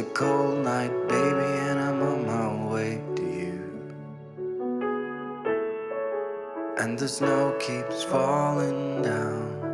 a cold night, baby, and I'm on my way to you. And the snow keeps falling down.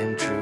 am true.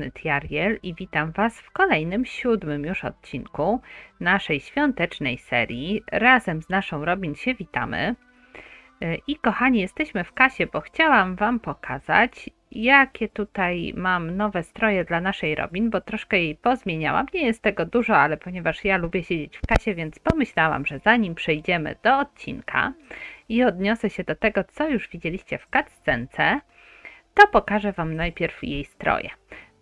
strony Tiariel i witam Was w kolejnym, siódmym już odcinku naszej świątecznej serii. Razem z naszą Robin się witamy. Y, I kochani, jesteśmy w kasie, bo chciałam Wam pokazać, jakie tutaj mam nowe stroje dla naszej Robin, bo troszkę jej pozmieniałam. Nie jest tego dużo, ale ponieważ ja lubię siedzieć w kasie, więc pomyślałam, że zanim przejdziemy do odcinka i odniosę się do tego, co już widzieliście w cutscence, to pokażę Wam najpierw jej stroje.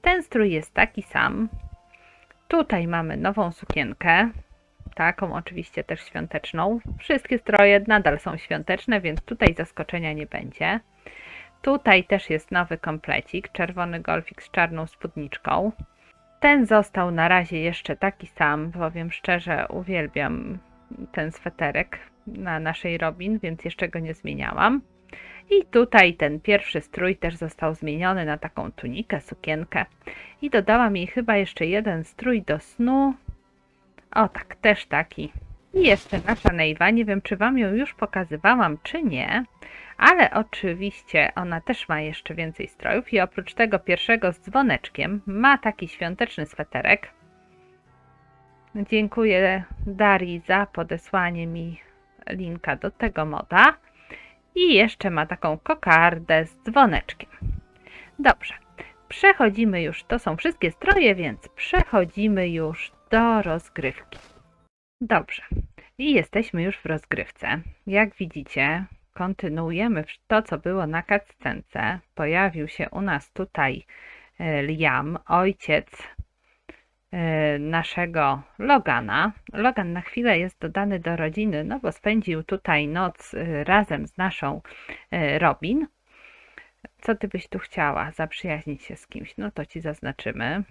Ten strój jest taki sam. Tutaj mamy nową sukienkę, taką oczywiście też świąteczną. Wszystkie stroje nadal są świąteczne, więc tutaj zaskoczenia nie będzie. Tutaj też jest nowy komplecik, czerwony golfik z czarną spódniczką. Ten został na razie jeszcze taki sam, powiem szczerze, uwielbiam ten sweterek na naszej Robin, więc jeszcze go nie zmieniałam. I tutaj ten pierwszy strój też został zmieniony na taką tunikę, sukienkę. I dodałam jej chyba jeszcze jeden strój do snu. O tak, też taki. I jeszcze nasza Neiva, nie wiem czy Wam ją już pokazywałam czy nie, ale oczywiście ona też ma jeszcze więcej strojów i oprócz tego pierwszego z dzwoneczkiem ma taki świąteczny sweterek. Dziękuję Darii za podesłanie mi linka do tego moda. I jeszcze ma taką kokardę z dzwoneczkiem. Dobrze, przechodzimy już, to są wszystkie stroje, więc przechodzimy już do rozgrywki. Dobrze, i jesteśmy już w rozgrywce. Jak widzicie, kontynuujemy to, co było na cutscence. Pojawił się u nas tutaj e, Liam, ojciec naszego Logana. Logan na chwilę jest dodany do rodziny, no bo spędził tutaj noc e, razem z naszą e, Robin. Co ty byś tu chciała? Zaprzyjaźnić się z kimś? No to ci zaznaczymy.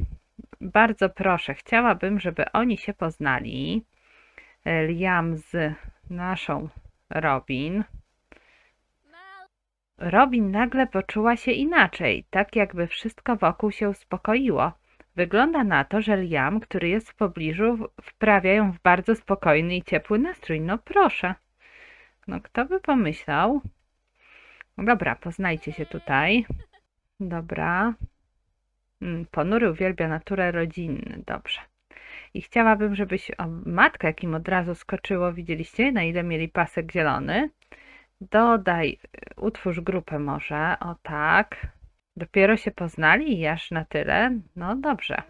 Bardzo proszę, chciałabym, żeby oni się poznali. E, Liam z naszą Robin. Robin nagle poczuła się inaczej, tak jakby wszystko wokół się uspokoiło. Wygląda na to, że Liam, który jest w pobliżu, wprawia ją w bardzo spokojny i ciepły nastrój. No proszę. No kto by pomyślał? Dobra, poznajcie się tutaj. Dobra. Mm, Ponury uwielbia naturę rodzinny. Dobrze. I chciałabym, żebyś... O, matkę, jakim od razu skoczyło. Widzieliście, na ile mieli pasek zielony? Dodaj, y, utwórz grupę może. O tak. Dopiero się poznali aż na tyle? No dobrze.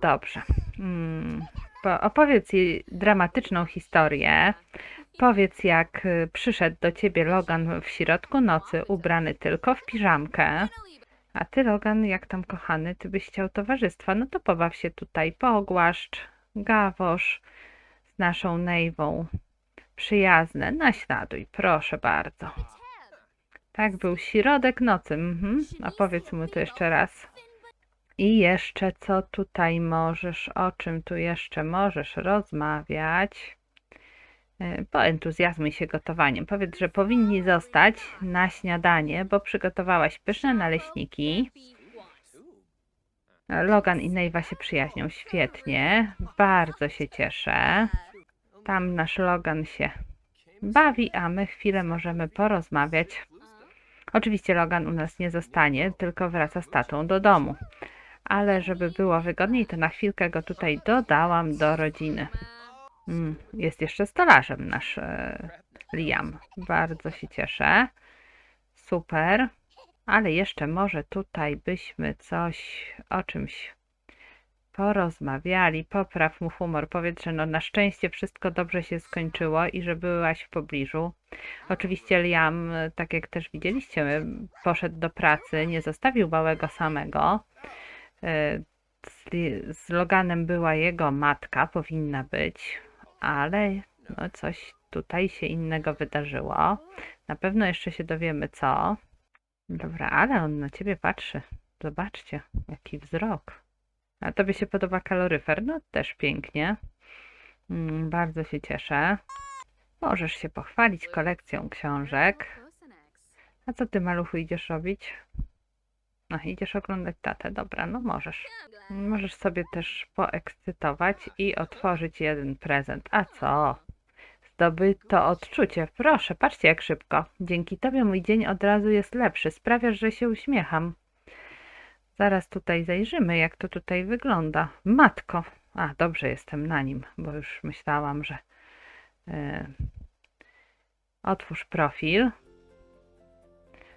Dobrze. Mm, po- Opowiedz jej dramatyczną historię. Powiedz, jak y, przyszedł do ciebie Logan w środku nocy, ubrany tylko w piżamkę. A ty, Logan, jak tam kochany, ty byś chciał towarzystwa, no to pobaw się tutaj, pogłaszcz, gawosz z naszą Nejwą. Przyjazne, naśladuj, proszę bardzo. Tak, był środek nocy. Mhm. Opowiedz mu to jeszcze raz. I jeszcze co tutaj możesz, o czym tu jeszcze możesz rozmawiać? E, Poentuzjazmuj się gotowaniem. Powiedz, że powinni zostać na śniadanie, bo przygotowałaś pyszne naleśniki. Logan i Neiva się przyjaźnią świetnie. Bardzo się cieszę. Tam nasz Logan się bawi, a my chwilę możemy porozmawiać. Oczywiście Logan u nas nie zostanie, tylko wraca z tatą do domu. Ale żeby było wygodniej, to na chwilkę go tutaj dodałam do rodziny. Mm, jest jeszcze stolarzem nasz e, Liam. Bardzo się cieszę. Super. Ale jeszcze może tutaj byśmy coś o czymś porozmawiali. Popraw mu humor. Powiedz, że no na szczęście wszystko dobrze się skończyło i że byłaś w pobliżu. Oczywiście Liam, tak jak też widzieliście, poszedł do pracy, nie zostawił małego samego. E, Z, z Loganem była jego matka, powinna być, ale no coś tutaj się innego wydarzyło. Na pewno jeszcze się dowiemy co. Dobra, ale on na ciebie patrzy. Zobaczcie, jaki wzrok. A tobie się podoba kaloryfer? No też pięknie. Mm, bardzo się cieszę. Możesz się pochwalić kolekcją książek. A co ty, maluchu, idziesz robić? No, idziesz oglądać tatę. Dobra, no możesz. Możesz sobie też poekscytować i otworzyć jeden prezent. A co? Zdobyto odczucie. Proszę, patrzcie jak szybko. Dzięki tobie mój dzień od razu jest lepszy. Sprawiasz, że się uśmiecham. Zaraz tutaj zajrzymy, jak to tutaj wygląda. Matko. A, dobrze jestem na nim, bo już myślałam, że... e, Otwórz profil.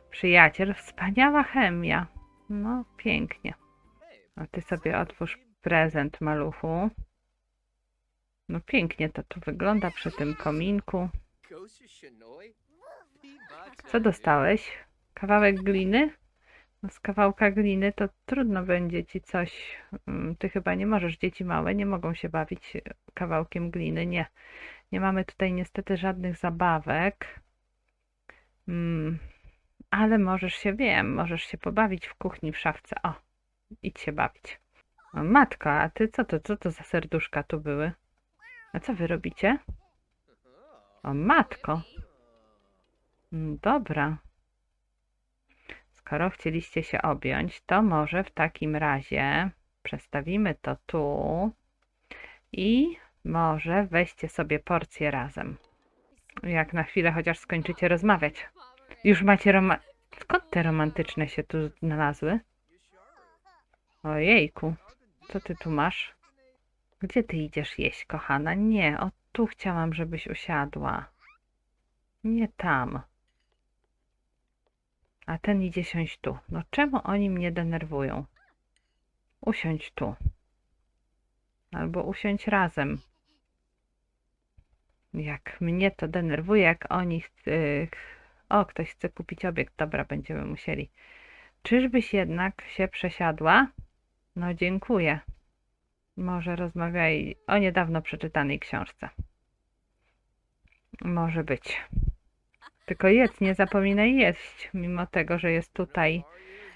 Przyjaciel, wspaniała chemia. No, pięknie. A ty sobie otwórz prezent, maluchu. No pięknie to tu wygląda przy tym kominku. Co dostałeś? Kawałek gliny? Z kawałka gliny to trudno będzie ci coś. mm, Ty chyba nie możesz, dzieci małe nie mogą się bawić kawałkiem gliny. Nie. Nie mamy tutaj niestety żadnych zabawek. Mm, ale możesz się, wiem, możesz się pobawić w kuchni w szafce. O, idź się bawić. O, matko, a ty co to, co to za serduszka tu były? A co wy robicie? O, matko. Mm, Dobra. Skoro chcieliście się objąć, to może w takim razie przestawimy to tu i może weźcie sobie porcję razem. Jak na chwilę chociaż skończycie rozmawiać. Już macie roma... Skąd te romantyczne się tu znalazły? Ojejku, co ty tu masz? Gdzie ty idziesz jeść, kochana? Nie, o tu chciałam, żebyś usiadła. Nie tam. A ten idzie siąść tu. No czemu oni mnie denerwują? Usiądź tu. Albo usiądź razem. Jak mnie to denerwuje, jak oni... y, ch- O, ktoś chce kupić obiekt. Dobra, będziemy musieli. Czyżbyś jednak się przesiadła? No dziękuję. Może rozmawiaj o niedawno przeczytanej książce. Może być. Tylko jedz, nie zapominaj jeść, mimo tego, że jest tutaj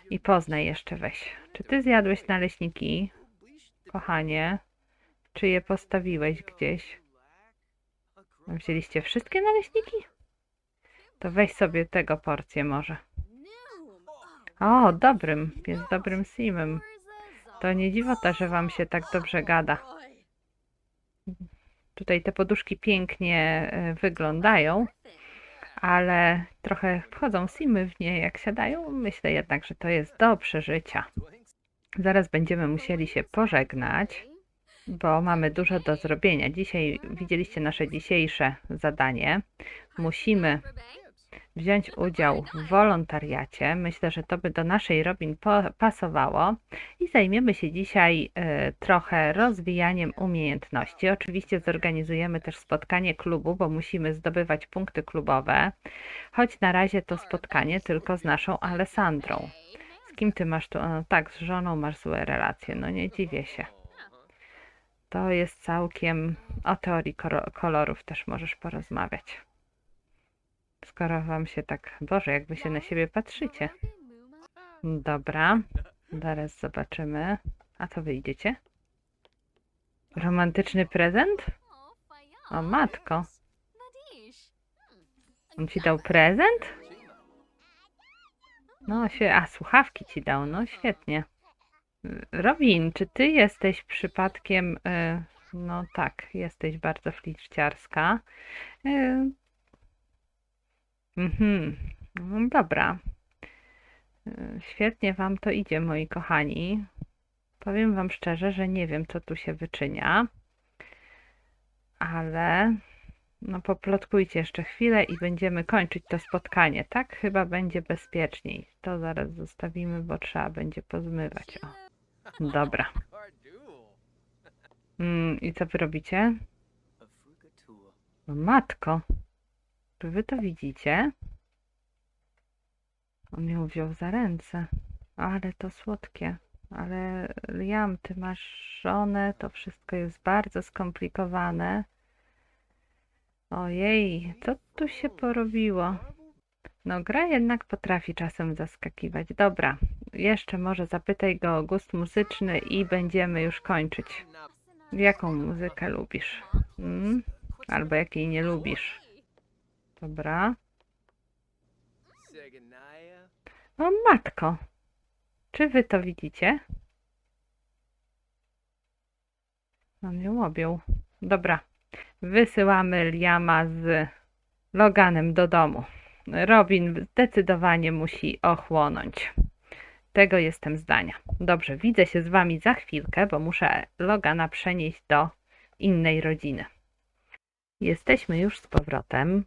i poznaj jeszcze weź. Czy ty zjadłeś naleśniki, kochanie? Czy je postawiłeś gdzieś? Wzięliście wszystkie naleśniki? To weź sobie tego porcję może. O, dobrym, jest dobrym simem. To nie dziwota, że wam się tak dobrze gada. Tutaj te poduszki pięknie e, wyglądają, ale trochę wchodzą simy w nie, jak siadają. Myślę jednak, że to jest do przeżycia. Zaraz będziemy musieli się pożegnać, bo mamy dużo do zrobienia. Dzisiaj widzieliście nasze dzisiejsze zadanie. Musimy wziąć udział w wolontariacie. Myślę, że to by do naszej Robin pasowało i zajmiemy się dzisiaj e, trochę rozwijaniem umiejętności. Oczywiście zorganizujemy też spotkanie klubu, bo musimy zdobywać punkty klubowe, choć na razie to spotkanie tylko z naszą Alessandrą. Z kim ty masz tu? No, tak, z żoną masz złe relacje. No nie dziwię się. To jest całkiem. O teorii kolorów też możesz porozmawiać. Skoro wam się tak. Boże, jak wy się na siebie patrzycie. Dobra, zaraz zobaczymy. A co wy idziecie? Romantyczny prezent? O matko, on ci dał prezent? No się, a słuchawki ci dał, no świetnie. Robin, czy ty jesteś przypadkiem, y, no tak, jesteś bardzo fliczciarska. Mhm, no dobra. Y, Świetnie wam to idzie, moi kochani. Powiem wam szczerze, że nie wiem, co tu się wyczynia, ale no poplotkujcie jeszcze chwilę i będziemy kończyć to spotkanie. Tak chyba będzie bezpieczniej. To zaraz zostawimy, bo trzeba będzie pozmywać. O, dobra. Mm, I co wy robicie? No matko, czy wy to widzicie? On ją wziął za ręce. Ale to słodkie. Ale Liam, ty masz żonę, to wszystko jest bardzo skomplikowane. Ojej, co tu się porobiło? No, gra jednak potrafi czasem zaskakiwać. Dobra, jeszcze może zapytaj go o gust muzyczny i będziemy już kończyć. Jaką muzykę lubisz? Mm? Albo jakiej nie lubisz? Dobra. O matko, czy wy to widzicie? On ją objął. Dobra, wysyłamy Liama z Loganem do domu. Robin zdecydowanie musi ochłonąć. Tego jestem zdania. Dobrze, widzę się z wami za chwilkę, bo muszę Logana przenieść do innej rodziny. Jesteśmy już z powrotem.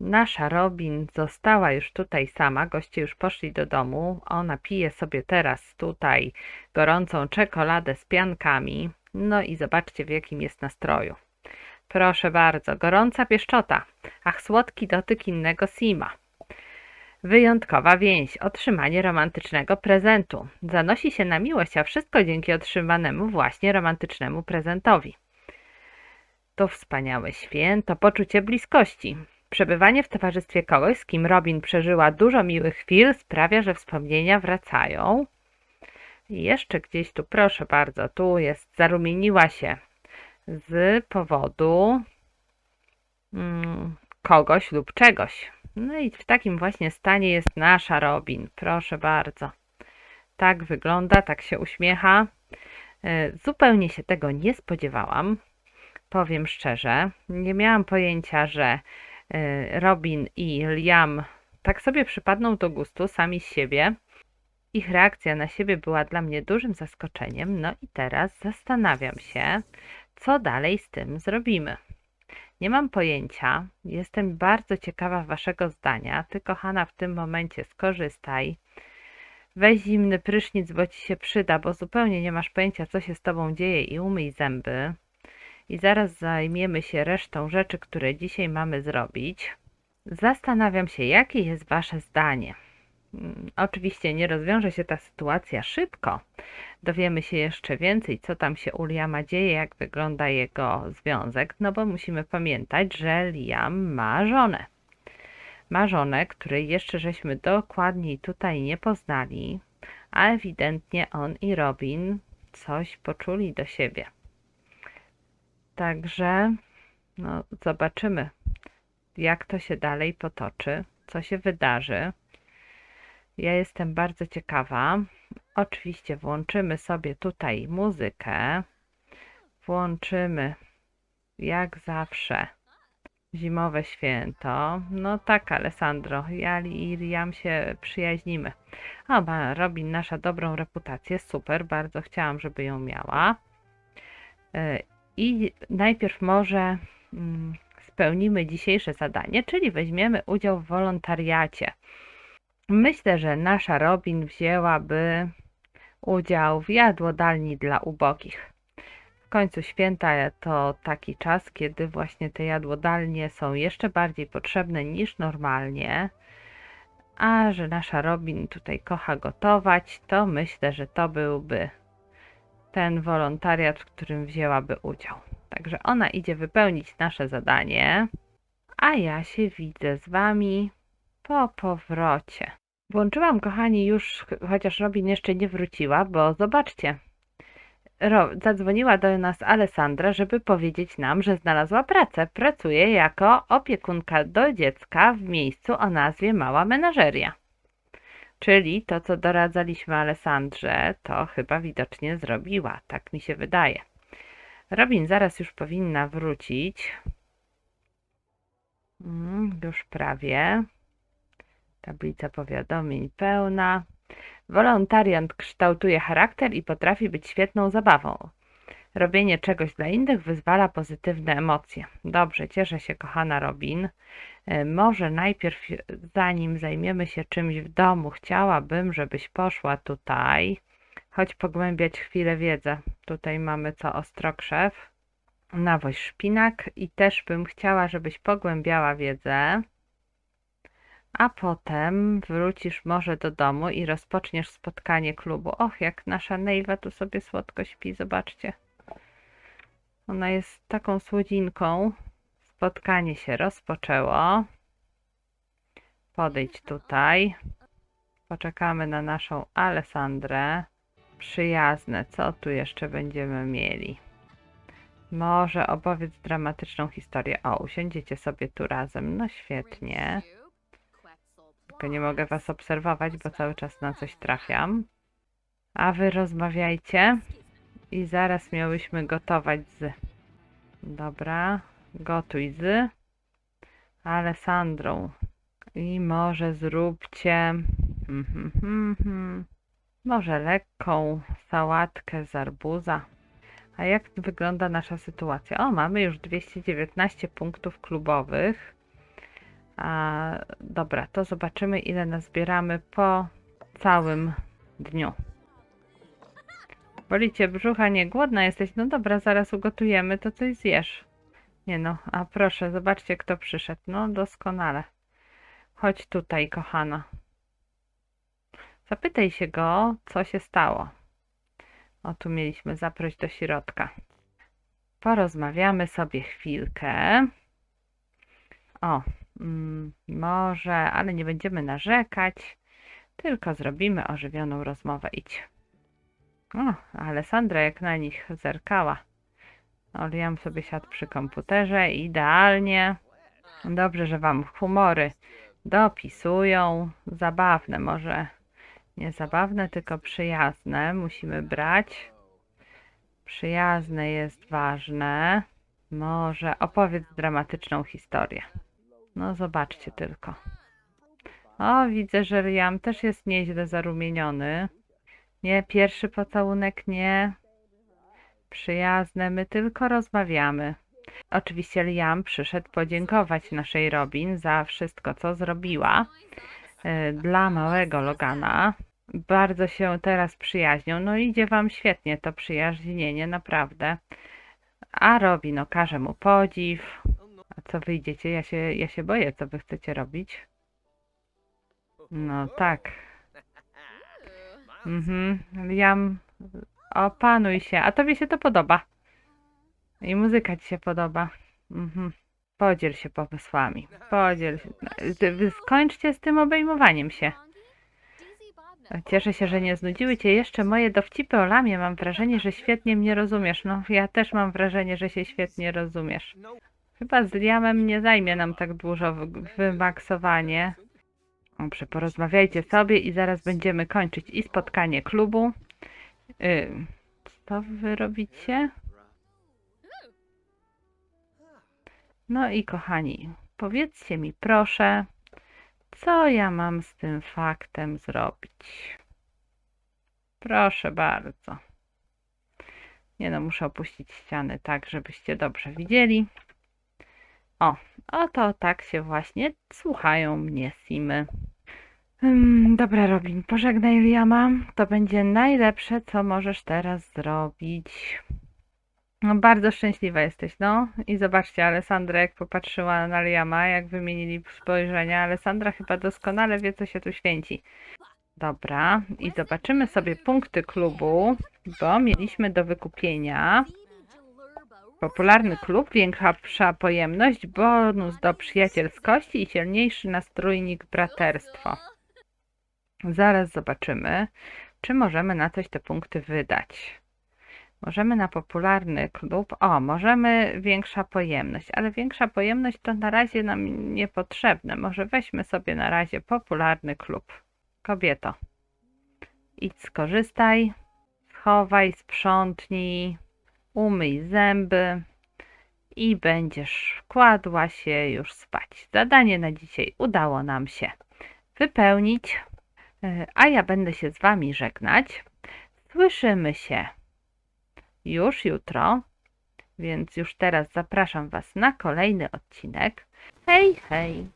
Nasza Robin została już tutaj sama, goście już poszli do domu. Ona pije sobie teraz tutaj gorącą czekoladę z piankami. No i zobaczcie, w jakim jest nastroju. Proszę bardzo, gorąca pieszczota, ach słodki dotyk innego Sima. Wyjątkowa więź, otrzymanie romantycznego prezentu. Zanosi się na miłość, a wszystko dzięki otrzymanemu właśnie romantycznemu prezentowi. To wspaniałe święto, poczucie bliskości. Przebywanie w towarzystwie kogoś, z kim Robin przeżyła dużo miłych chwil, sprawia, że wspomnienia wracają. I jeszcze gdzieś tu, proszę bardzo, tu jest, zarumieniła się z powodu mm, kogoś lub czegoś. No i w takim właśnie stanie jest nasza Robin. Proszę bardzo. Tak wygląda, tak się uśmiecha. E, Zupełnie się tego nie spodziewałam. Powiem szczerze, nie miałam pojęcia, że Robin i Liam tak sobie przypadną do gustu sami z siebie. Ich reakcja na siebie była dla mnie dużym zaskoczeniem. No i teraz zastanawiam się, co dalej z tym zrobimy. Nie mam pojęcia. Jestem bardzo ciekawa Waszego zdania. Ty, kochana, w tym momencie skorzystaj. Weź zimny prysznic, bo Ci się przyda, bo zupełnie nie masz pojęcia, co się z Tobą dzieje i umyj zęby. I zaraz zajmiemy się resztą rzeczy, które dzisiaj mamy zrobić. Zastanawiam się, jakie jest Wasze zdanie. Mm, Oczywiście nie rozwiąże się ta sytuacja szybko. Dowiemy się jeszcze więcej, co tam się u Liama dzieje, jak wygląda jego związek, no bo musimy pamiętać, że Liam ma żonę. Ma żonę, której jeszcze żeśmy dokładniej tutaj nie poznali, a ewidentnie on i Robin coś poczuli do siebie. Także no, zobaczymy, jak to się dalej potoczy, co się wydarzy. Ja jestem bardzo ciekawa. Oczywiście włączymy sobie tutaj muzykę. Włączymy jak zawsze zimowe święto. No tak, Alessandro, ja i Liam się przyjaźnimy. O, ma Robin nasza dobrą reputację, super, bardzo chciałam, żeby ją miała. I najpierw może mm, spełnimy dzisiejsze zadanie, czyli weźmiemy udział w wolontariacie. Myślę, że nasza Robin wzięłaby udział w jadłodalni dla ubogich. W końcu święta to taki czas, kiedy właśnie te jadłodalnie są jeszcze bardziej potrzebne niż normalnie. A że nasza Robin tutaj kocha gotować, to myślę, że to byłby ten wolontariat, w którym wzięłaby udział. Także ona idzie wypełnić nasze zadanie, a ja się widzę z Wami po powrocie. Włączyłam, kochani, już, chociaż Robin jeszcze nie wróciła, bo zobaczcie, Ro, zadzwoniła do nas Alessandra, żeby powiedzieć nam, że znalazła pracę. Pracuje jako opiekunka do dziecka w miejscu o nazwie Mała Menażeria. Czyli to, co doradzaliśmy Alessandrze, to chyba widocznie zrobiła. Tak mi się wydaje. Robin zaraz już powinna wrócić. Mm, już prawie. Tablica powiadomień pełna. Wolontariant kształtuje charakter i potrafi być świetną zabawą. Robienie czegoś dla innych wyzwala pozytywne emocje. Dobrze, cieszę się, kochana Robin. E, Może najpierw, zanim zajmiemy się czymś w domu, chciałabym, żebyś poszła tutaj. Chodź pogłębiać chwilę wiedzę. Tutaj mamy co ostrokrzew, nawoź szpinak i też bym chciała, żebyś pogłębiała wiedzę a potem wrócisz może do domu i rozpoczniesz spotkanie klubu. Och, jak nasza Nejwa tu sobie słodko śpi, zobaczcie. Ona jest taką słodzinką. Spotkanie się rozpoczęło. Podejdź tutaj. Poczekamy na naszą Alessandrę. Przyjazne, co tu jeszcze będziemy mieli? Może opowiedz dramatyczną historię. O, usiądziecie sobie tu razem. No świetnie. Tylko nie mogę was obserwować, bo cały czas na coś trafiam. A wy rozmawiajcie. I zaraz miałyśmy gotować z... Dobra, gotuj z Alessandrą. I może zróbcie... hmm, hmm, hmm. Może lekką sałatkę z arbuza. A jak wygląda nasza sytuacja? O, mamy już 219 punktów klubowych. A, dobra, to zobaczymy, ile nazbieramy po całym dniu. Boli cię brzucha, nie głodna jesteś? No dobra, zaraz ugotujemy, to coś zjesz. Nie no, a proszę, zobaczcie kto przyszedł. No doskonale. Chodź tutaj, kochana. Zapytaj się go, co się stało. O, tu mieliśmy zaproś do środka. Porozmawiamy sobie chwilkę. O, mm, może, ale nie będziemy narzekać, tylko zrobimy ożywioną rozmowę. Idź. O, Alessandra jak na nich zerkała. O, Liam sobie siadł przy komputerze, idealnie. Dobrze, że wam humory dopisują. Zabawne, może nie zabawne, tylko przyjazne musimy brać. Przyjazne jest ważne. Może opowiedz dramatyczną historię. No zobaczcie tylko. O, widzę, że Liam też jest nieźle zarumieniony. Nie, pierwszy pocałunek nie. Przyjazne, my tylko rozmawiamy. Oczywiście Liam przyszedł podziękować naszej Robin za wszystko, co zrobiła e, dla małego Logana. Bardzo się teraz przyjaźnią. No idzie wam świetnie to przyjaźnienie, naprawdę. A Robin okaże mu podziw. A co wyjdziecie? Ja się, ja się boję, co wy chcecie robić. No tak. Mhm. Liam, opanuj się. A tobie się to podoba. I muzyka ci się podoba. Mhm. Podziel się pomysłami. Podziel się. Wy Skończcie z tym obejmowaniem się. Cieszę się, że nie znudziły cię jeszcze moje dowcipy o lamie. Mam wrażenie, że świetnie mnie rozumiesz. No, ja też mam wrażenie, że się świetnie rozumiesz. Chyba z Liamem nie zajmie nam tak dużo wy- wymaksowanie. Dobrze, porozmawiajcie sobie i zaraz będziemy kończyć i spotkanie klubu. Ym, co wy robicie? No i kochani, powiedzcie mi proszę, co ja mam z tym faktem zrobić? Proszę bardzo. Nie no, muszę opuścić ściany tak, żebyście dobrze widzieli. O, oto tak się właśnie słuchają mnie Simy. Dobra, Robin, pożegnaj Liama. To będzie najlepsze, co możesz teraz zrobić. No, bardzo szczęśliwa jesteś, no. I zobaczcie, Alessandra jak popatrzyła na Liama, jak wymienili spojrzenia. Alessandra chyba doskonale wie, co się tu święci. Dobra, i zobaczymy sobie punkty klubu, bo mieliśmy do wykupienia popularny klub, większa pojemność, bonus do przyjacielskości i silniejszy nastrójnik braterstwo. Zaraz zobaczymy, czy możemy na coś te punkty wydać. Możemy na popularny klub. O, możemy większa pojemność, ale większa pojemność to na razie nam niepotrzebne. Może weźmy sobie na razie popularny klub. Kobieto, idź skorzystaj, schowaj, sprzątnij, umyj zęby i będziesz kładła się już spać. Zadanie na dzisiaj udało nam się wypełnić, a ja będę się z Wami żegnać. Słyszymy się już jutro, więc już teraz zapraszam Was na kolejny odcinek. Hej, hej!